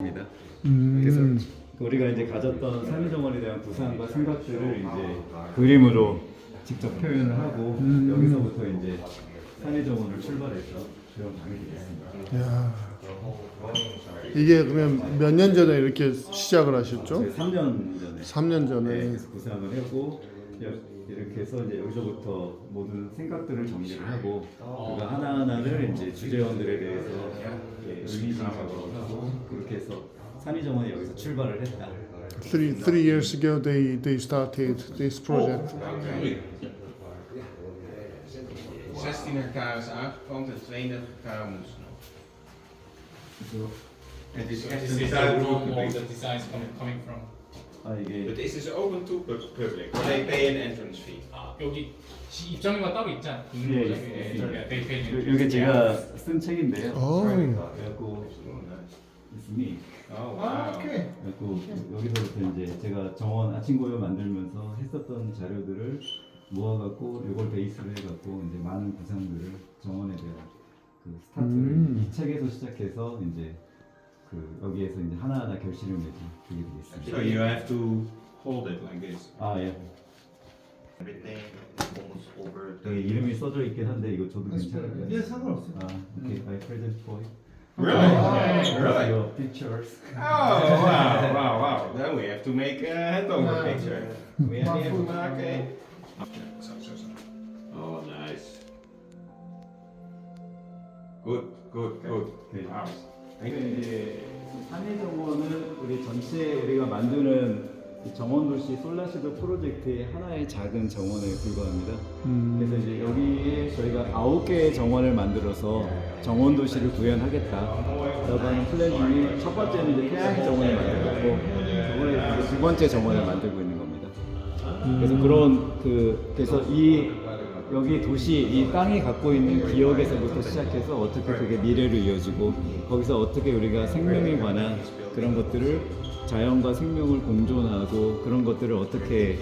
입니다. 음. 그래서 우리가 이제 가졌던 산의정원에 대한 구상과 생각들을 이제 그림으로 직접 표현을 하고 음. 여기서부터 이제 산의정원을 출발해서 그런 방이. 야. 이게 그러면 몇 년 전에 이렇게 시작을 하셨죠? 저희 3년 전에 3년 전에. 네, 그래서 구상을 했고 여- 이렇게 해서 이제 여기서부터 모든 생각들을 정리를 하고 그거 하나 하나를 이제 주재원들에 대해서 의미심 작업을 하고 그렇게 해서 산의정원이 여기서 출발을 했다. Three three years ago they they started this project. 16 k is aangeplant en 32 k moesten nog. 그래서 Het is echt This een is the duidelijk room all publiek. the designs coming, coming from. 아 이게 Het is dus open to pu- public, but they pay an entrance fee. 아, 여기 시- 입장료가 따로 있잖아. 있는 예, 거죠? 예, 예, 예. 저기 they pay 요- 요게 제가 쓴 책인데요. 오. 그래갖고 있으니 Oh, wow. 그래갖고 여기서부터 이제 제가 정원 아침고요 만들면서 했었던 자료들을 모아갖고 이걸 베이스로 해갖고 이제 많은 구상들을 정원에 대한 그 스타트를 음. 이 책에서 시작해서 이제 그 여기에서 이제 하나하나 결실을 맺은 그게 So 되겠습니다. you have to hold it like this. 아 예. Everything almost over 여기 이름이 써져 있긴 한데 이거 저도 괜찮을까요? 예, 상관없어요. 아 오케이. I present you. Really? Really? Really? Your pictures. Oh, wow, wow, wow. Then we have to make a handover Yeah. picture. We have even maken. Zo, zo, zo. Oh, nice. Good, good, good. Okay. Wow. 이게 이제 산해 정원은 우리 전체 우리가 만드는 이 정원 도시 솔라시도 프로젝트의 하나의 작은 정원에 불과합니다. 그래서 이제 여기에 저희가 아홉 개의 정원을 만들어서 정원 도시를 구현하겠다라고 하는 플랜 중에 첫 번째는 이제 태양 정원을 만들었고 두 번째 정원을 만들고 있는 겁니다. 그래서 그런 그 그래서 이 여기 도시 이 땅이 갖고 있는 기억에서부터 시작해서 어떻게 그게 미래로 이어지고 거기서 어떻게 우리가 생명에 관한 그런 것들을 자연과 생명을 공존하고 그런 것들을 어떻게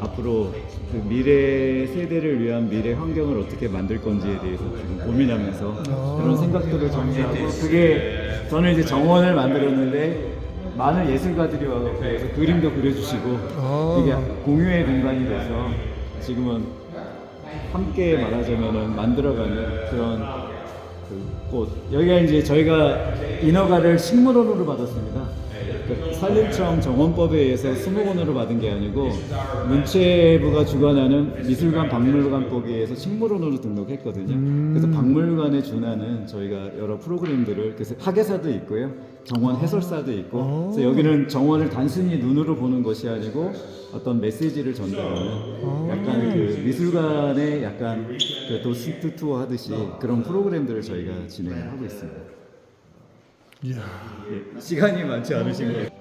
앞으로 그 미래 세대를 위한 미래 환경을 어떻게 만들 건지에 대해서 지금 고민하면서 그런 생각들을 정리하고 그게 저는 이제 정원을 만들었는데 많은 예술가들이 와서 그림도 그려주시고 아. 이게 공유의 공간이 돼서 지금은 함께 말하자면은 만들어가는 그런 그 꽃. 여기가 이제 저희가 인허가를 식물원으로 받았습니다. 그 산림청 정원법에 의해서 수목원으로 받은 게 아니고 문체부가 주관하는 미술관 박물관법에 의해서 식물원으로 등록했거든요. 그래서 박물관에 준하는 저희가 여러 프로그램들을 그래서 학예사도 있고요, 정원 해설사도 있고, 그래서 여기는 정원을 단순히 눈으로 보는 것이 아니고 어떤 메시지를 전달하는 약간 그 미술관의 약간 그 도스트 투어 하듯이 그런 프로그램들을 저희가 진행을 하고 있습니다. 예, 시간이 많지 않으신 거예요.